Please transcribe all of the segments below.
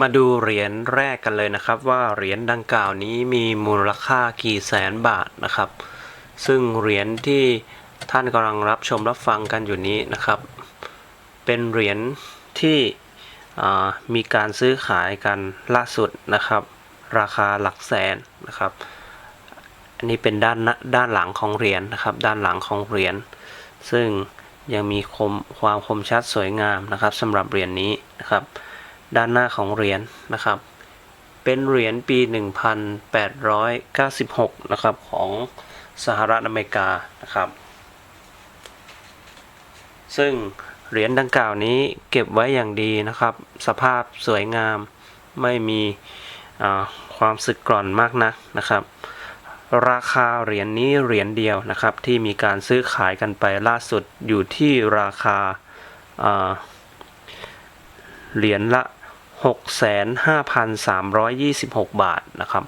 มาดูเหรียญแรกกันเลยนะครับ ว่าเหรียญดังกล่าวนี้มีมูลค่ากี่แสนบาทนะครับ ซึ่งเหรียญที่ท่านกำลังรับชมรับฟังกันอยู่นี้นะครับ เป็นเหรียญที่มีการซื้อขายกันล่าสุดนะครับ ราคาหลักแสนนะครับ อันนี้เป็นด้านด้านหลังของเหรียญนะครับ ด้านหลังของเหรียญซึ่งยังมีคมความคมชัดสวยงามนะครับสำหรับเหรียญนี้นะครับ ด้านหน้าของเหรียญนะครับ เป็นเหรียญปี 1896 นะครับของสหรัฐอเมริกานะครับ ซึ่งเหรียญดังกล่าวนี้เก็บไว้อย่างดีนะครับ สภาพสวยงามไม่มีความสึกกร่อนมากนักนะครับ ราคาเหรียญนี้เหรียญเดียวนะครับ ที่มีการซื้อขายกันไปล่าสุดอยู่ที่ราคาเหรียญละ 65,326 บาทนะครับ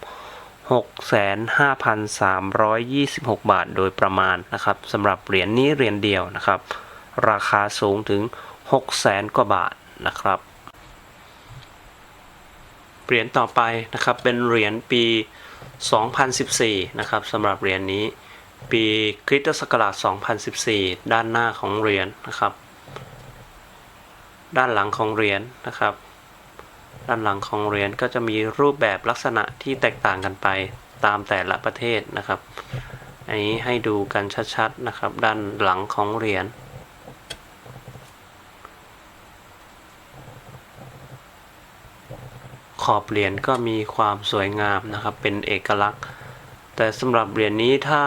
65,326 บาทโดยประมาณนะครับสำหรับเหรียญนี้เหรียญเดียวนะครับ ราคาสูงถึง 600,000 กว่าบาทนะครับเหรียญต่อไปนะครับเป็นเหรียญปี 2014 นะครับสำหรับเหรียญนี้ปีคริสตศักราช 2014 ด้านหน้าของเหรียญนะครับ ด้านหลังของเหรียญนะครับ ด้านหลังของเหรียญก็จะมีรูปแบบลักษณะที่แตกต่างกันไปตามแต่ละประเทศนะครับ อันนี้ให้ดูกันชัดๆนะครับ ด้านหลังของเหรียญขอบเหรียญก็มีความสวยงามนะครับ เป็นเอกลักษณ์ แต่สำหรับเหรียญนี้ถ้า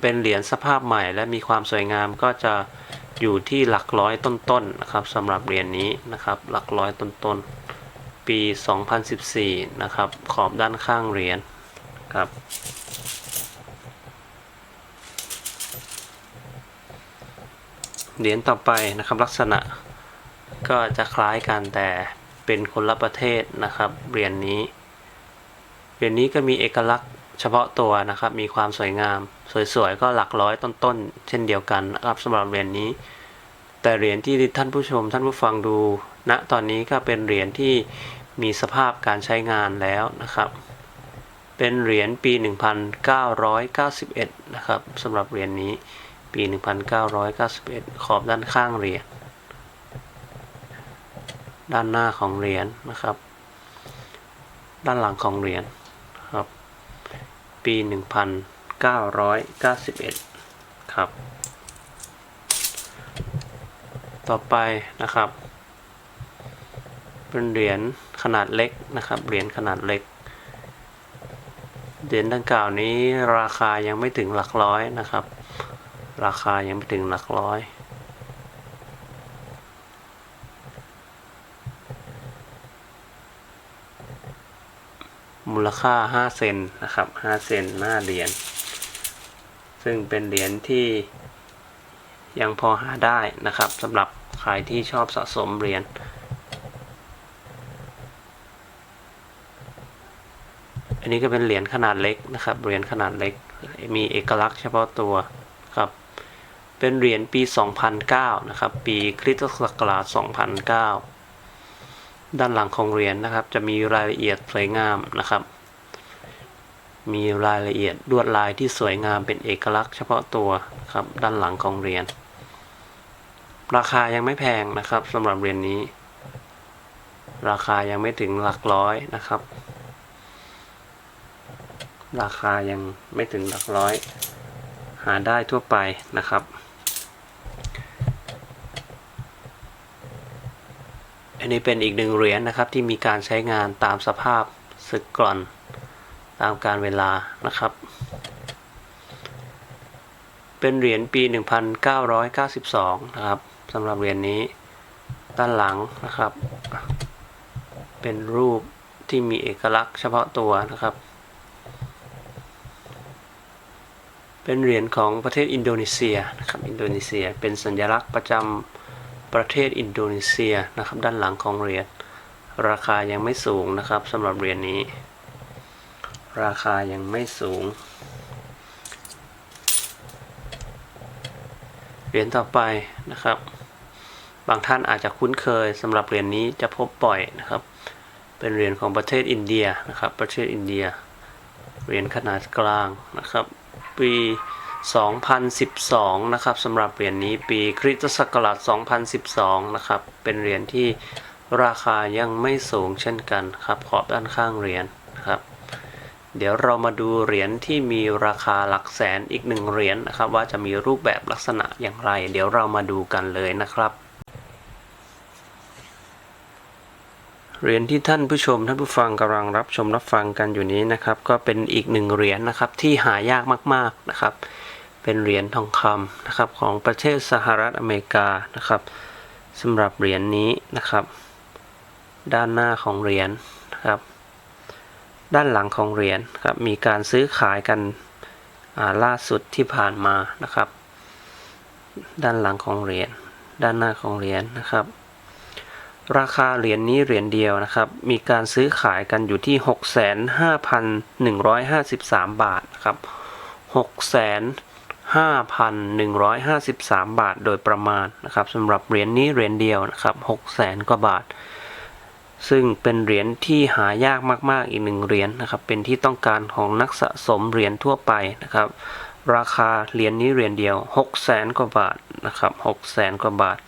เป็นเหรียญสภาพใหม่ และมีความสวยงามก็จะอยู่ที่หลักร้อยต้นๆนะครับสำหรับเหรียญนี้นะครับ หลักร้อยต้นๆ ปี 2014 นะครับ ขอบด้านข้างเหรียญครับ เหรียญต่อไปนะครับลักษณะก็จะคล้ายกันแต่เป็นคนละประเทศนะครับ เหรียญนี้ เหรียญนี้ก็มีเอกลักษณ์เฉพาะตัวนะครับ มีความสวยงาม สวยๆ ก็หลักร้อยต้นๆ เช่นเดียวกันนะครับสำหรับเหรียญนี้ แต่เหรียญที่ท่านผู้ชมท่านผู้ฟังดู ณนะตอนนี้ก็เป็นเหรียญที่มีสภาพการใช้งานแล้วนะครับ เป็นเหรียญปี 1991 นะครับสำหรับเหรียญนี้ปี 1991 ขอบด้านข้างเหรียญด้านหน้าของเหรียญนะครับ ด้านหลังของเหรียญครับปี 1991 ครับ ต่อไปนะครับ เป็นเหรียญขนาดเล็กนะครับ เหรียญขนาดเล็ก เหรียญดังกล่าวนี้ราคายังไม่ถึงหลักร้อยนะครับ ราคายังไม่ถึงหลักร้อยมูลค่า 5 เซนนะครับ 5 เซนหน้าเหรียญ ซึ่งเป็นเหรียญที่ยังพอหาได้นะครับสำหรับใครที่ชอบสะสมเหรียญ นนี้นี้ก็เป็นเหรียญขนาดเล็กนะครับ เหรียญขนาดเล็ก มีเอกลักษณ์เฉพาะตัวครับ เป็นเหรียญปี 2009 นะครับ ปีคริสตศักราช 2009 ด้านหลังของเหรียญนะครับ จะมีรายละเอียดสวยงามนะครับ มีรายละเอียดลวดลายที่สวยงามเป็นเอกลักษณ์เฉพาะตัวครับ ด้านหลังของเหรียญ ราคายังไม่แพงนะครับสำหรับเหรียญนี้ ราคายังไม่ถึงหลักร้อยนะครับ ราคายังไม่ถึงหลักร้อย หาได้ทั่วไปนะครับ อันนี้เป็นอีกหนึ่งเหรียญนะครับที่มีการใช้งานตามสภาพสึกกร่อนตามการเวลานะครับ เป็นเหรียญปี 1992 นะครับสำหรับเหรียญนี้ด้านหลังนะครับ เป็นรูปที่มีเอกลักษณ์เฉพาะตัวนะครับ เป็นเหรียญของประเทศอินโดนีเซียนะครับอินโดนีเซียเป็นสัญลักษณ์ประจำประเทศอินโดนีเซียนะครับด้านหลังของเหรียญราคายังไม่สูงนะครับสำหรับเหรียญนี้ ราคายังไม่สูงเหรียญต่อไปนะครับ บางท่านอาจจะคุ้นเคยสำหรับเหรียญนี้จะพบบ่อยนะครับ เป็นเหรียญของประเทศอินเดียนะครับประเทศอินเดียเหรียญขนาดกลางนะครับ ปี 2012 นะครับสำหรับเหรียญนี้ปีคริสตศักราช 2012 นะครับ เป็นเหรียญที่ราคายังไม่สูงเช่นกันครับขอบด้านข้างเหรียญนะครับ เดี๋ยวเรามาดูเหรียญที่มีราคาหลักแสนอีกหนึ่งเหรียญนะครับ ว่าจะมีรูปแบบลักษณะอย่างไร เดี๋ยวเรามาดูกันเลยนะครับ เหรียญที่ท่านผู้ชมท่านผู้ฟังกำลังรับชมรับฟังกันอยู่นี้นะครับ ก็เป็นอีกหนึ่งเหรียญนะครับที่หายากมากๆนะครับ เป็นเหรียญทองคำนะครับของประเทศสหรัฐอเมริกานะครับสำหรับเหรียญนี้นะครับ ด้านหน้าของเหรียญนะครับ ด้านหลังของเหรียญครับมีการซื้อขายกันล่าสุดที่ผ่านมานะครับ ด้านหลังของเหรียญด้านหน้าของเหรียญนะครับ ราคาเหรียญนี้เหรียญเดียวนะครับ มีการซื้อขายกันอยู่ที่ 65,153 บาทนะครับ65,153 บาทโดยประมาณนะครับสำหรับเหรียญนี้เหรียญเดียวนะครับ600,000กว่าบาท ซึ่งเป็นเหรียญที่หายากมาก ๆ อีกหนึ่งเหรียญนะครับ เป็นที่ต้องการของนักสะสมเหรียญทั่วไปนะครับ ราคาเหรียญนี้เหรียญเดียว 600,000กว่าบาทนะครับ600,000กว่าบาท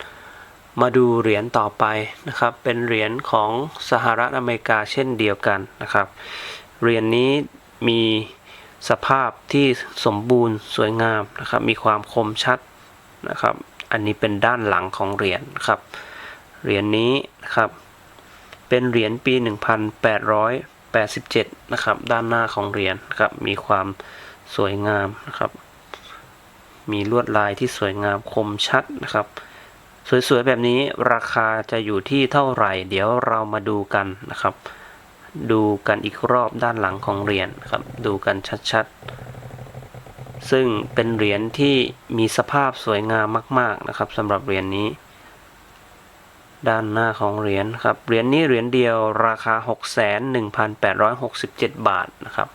มาดูเหรียญต่อไปนะครับ เป็นเหรียญของสหรัฐอเมริกาเช่นเดียวกันนะครับ เหรียญนี้มีสภาพที่สมบูรณ์สวยงามนะครับ มีความคมชัดนะครับ อันนี้เป็นด้านหลังของเหรียญครับ เหรียญนี้นะครับ เป็นเหรียญปี 1887 นะครับ ด้านหน้าของเหรียญครับ มีความสวยงามนะครับ มีลวดลายที่สวยงามคมชัดนะครับ สวยๆแบบนี้ราคาจะอยู่ที่เท่าไหร่ เดี๋ยวเรามาดูกันนะครับ ดูกันอีกรอบด้านหลังของเหรียญครับ ดูกันชัดๆ ซึ่งเป็นเหรียญที่มีสภาพสวยงามมาก ๆนะครับสำหรับเหรียญนี้ ด้านหน้าของเหรียญครับเหรียญนี้เหรียญเดียวราคา 61,867 บาทนะครับ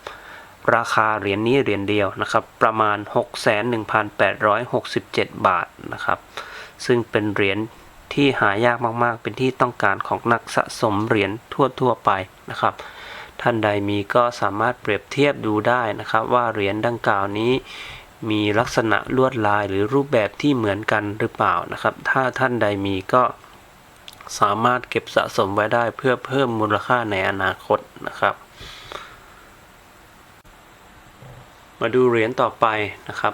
ราคาเหรียญนี้เหรียญเดียวนะครับ ประมาณ 61,867 บาทนะครับ ซึ่งเป็นเหรียญที่หายากมากๆ เป็นที่ต้องการของนักสะสมเหรียญทั่วๆไปนะครับ ท่านใดมีก็สามารถเปรียบเทียบดูได้นะครับ ว่าเหรียญดังกล่าวนี้ มีลักษณะลวดลายหรือรูปแบบที่เหมือนกันหรือเปล่านะครับ ถ้าท่านใดมีก็สามารถเก็บสะสมไว้ได้เพื่อเพิ่มมูลค่าในอนาคตนะครับ มาดูเหรียญต่อไปนะครับ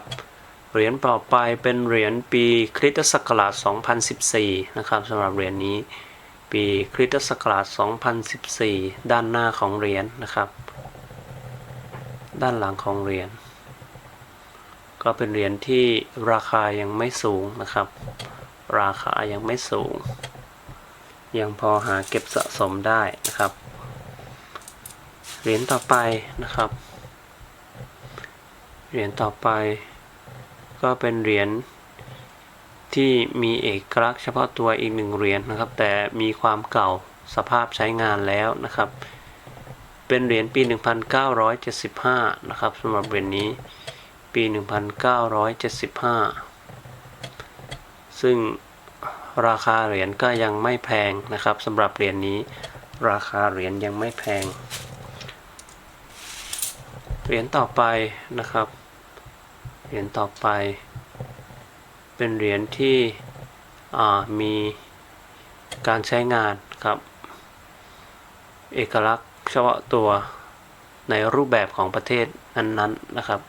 เหรียญต่อไปเป็นเหรียญปีคริสตศักราช 2014 นะครับสำหรับเหรียญนี้ ปีคริสตศักราช 2014 ด้านหน้าของเหรียญนะครับ ด้านหลังของเหรียญก็เป็นเหรียญที่ราคายังไม่สูงนะครับ ราคายังไม่สูง ยังพอหาเก็บสะสมได้นะครับ เหรียญต่อไปนะครับ เหรียญต่อไป ก็เป็นเหรียญที่มีเอกลักษณ์เฉพาะตัวอีกหนึ่งเหรียญนะครับ แต่มีความเก่าสภาพใช้งานแล้วนะครับ เป็นเหรียญปี 1975 นะครับสำหรับเหรียญนี้ปี 1975 ซึ่งราคาเหรียญก็ยังไม่แพงนะครับสำหรับเหรียญนี้ ราคาเหรียญยังไม่แพง เหรียญต่อไปนะครับ เหรียญต่อไป เป็นเหรียญที่มีการใช้งานครับ เอกลักษณ์เฉพาะตัวในรูปแบบของประเทศนั้นๆนะครับ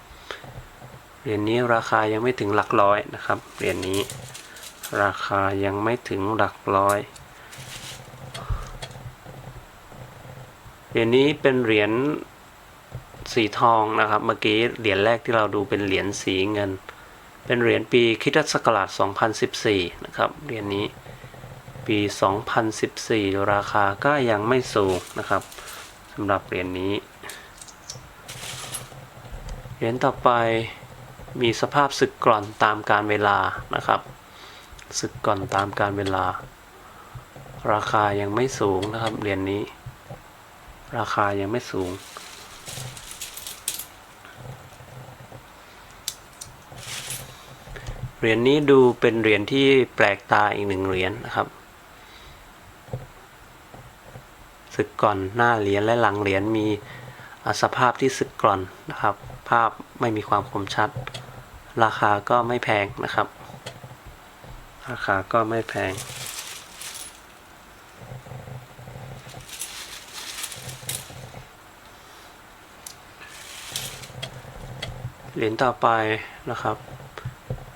เหรียญนี้ราคายังไม่ถึงหลักร้อยนะครับเหรียญนี้ราคายังไม่ถึงหลักร้อยเหรียญนี้เป็นเหรียญ สีทองนะครับ เมื่อกี้เหรียญแรกที่เราดูเป็นเหรียญสีเงิน เป็นเหรียญปีคริสตศักราช2014 นะครับเหรียญนี้ปี 2014 ราคาก็ยังไม่สูงนะครับสำหรับเหรียญนี้เหรียญต่อไปมีสภาพสึกกร่อนตามการเวลานะครับสึกกร่อนตามการเวลา ราคายังไม่สูงนะครับเหรียญนี้ ราคายังไม่สูง เหรียญนี้ดูเป็นเหรียญที่แปลกตาอีกหนึ่งเหรียญนะครับสึกก่อนหน้าเหรียญและหลังเหรียญมีสภาพที่สึกกร่อนนะครับ ภาพไม่มีความคมชัด ราคาก็ไม่แพงนะครับ ราคาก็ไม่แพงเหรียญต่อไปนะครับ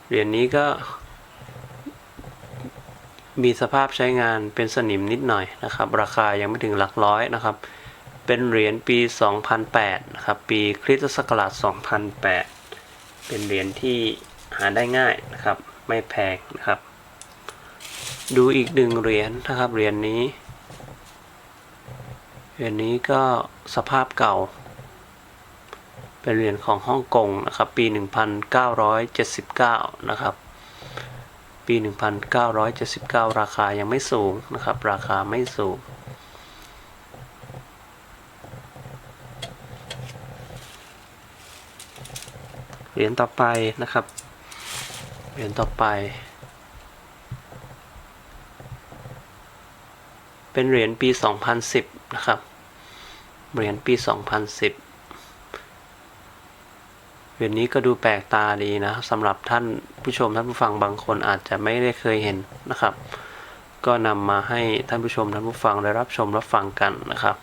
เหรียญนี้ก็ มีสภาพใช้งานเป็นสนิมนิดหน่อยนะครับ ราคายังไม่ถึงหลักร้อยนะครับ เป็นเหรียญปี 2008 นะครับ ปีคริสตศักราช 2008 เป็นเหรียญที่หาได้ง่ายนะครับ ไม่แพงนะครับ ดูอีกหนึ่งเหรียญนะครับเหรียญนี้เหรียญนี้ก็สภาพเก่า เป็นเหรียญของฮ่องกงนะครับ ปี 1979 นะครับ ปี 1979 ราคายังไม่สูงนะครับ ราคาไม่สูง เหรียญต่อไปนะครับ เหรียญต่อไป เป็นเหรียญปี 2010 นะครับ เหรียญปี 2010 เหรียญนี้ก็ดูแปลกตาดีนะสำหรับท่านผู้ชมท่านผู้ฟังบางคนอาจจะไม่ได้เคยเห็นนะครับ ก็นำมาให้ท่านผู้ชมท่านผู้ฟังได้รับชมรับฟังกันนะครับ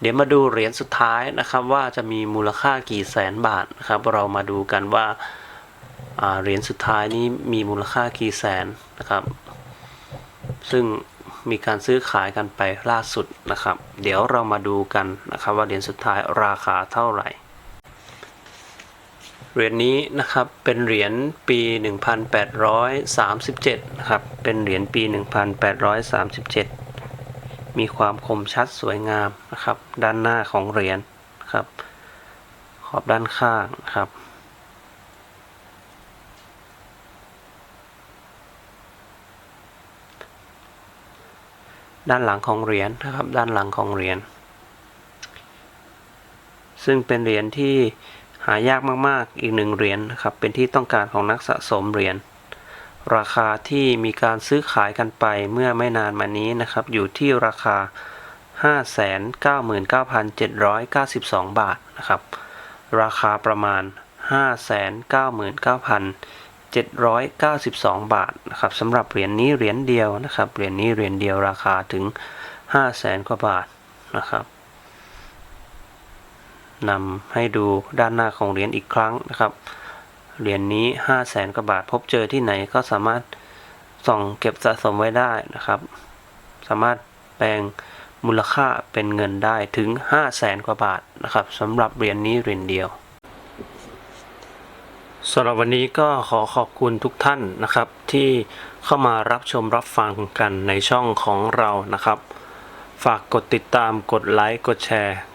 เดี๋ยวมาดูเหรียญสุดท้ายนะครับ ว่าจะมีมูลค่ากี่แสนบาทนะครับ เรามาดูกันว่าเหรียญสุดท้ายนี้มีมูลค่ากี่แสนนะครับ ซึ่งมีการซื้อขายกันไปล่าสุดนะครับ เดี๋ยวเรามาดูกันนะครับ ว่าเหรียญสุดท้ายราคาเท่าไหร่ เหรียญนี้นะครับเป็นเหรียญปี 1837นะครับเป็นเหรียญปี 1837 มีความคมชัดสวยงามนะครับ ด้านหน้าของเหรียญนะครับ ขอบด้านข้างนะครับด้านหลังของเหรียญนะครับ ด้านหลังของเหรียญซึ่งเป็นเหรียญที่ หายากมากๆ อีกหนึ่งเหรียญนะครับ เป็นที่ต้องการของนักสะสมเหรียญ ราคาที่มีการซื้อขายกันไปเมื่อไม่นานมานี้นะครับ อยู่ที่ราคา 599,792 บาทนะครับ ราคาประมาณ 599,792 บาทนะครับสำหรับเหรียญนี้เหรียญเดียวนะครับ เหรียญนี้เหรียญเดียวราคาถึง 500,000กว่าบาทนะครับ นำให้ดูด้านหน้าของเหรียญอีกครั้งนะครับ เหรียญนี้ 5 0 0แสนกว่าบาท พบเจอที่ไหนก็สามารถส่องเก็บสะสมไว้ได้นะครับ สามารถแปลงมูลค่าเป็นเงินได้ถึง 5 0 0แสนกว่าบาทนะครับสำหรับเหรียญนี้เหรียญเดียวสำหรับวันนี้ก็ขอขอบคุณทุกท่านนะครับ ที่เข้ามารับชมรับฟังกันในช่องของเรานะครับ ฝากกดติดตามกดไลค์กดแชร์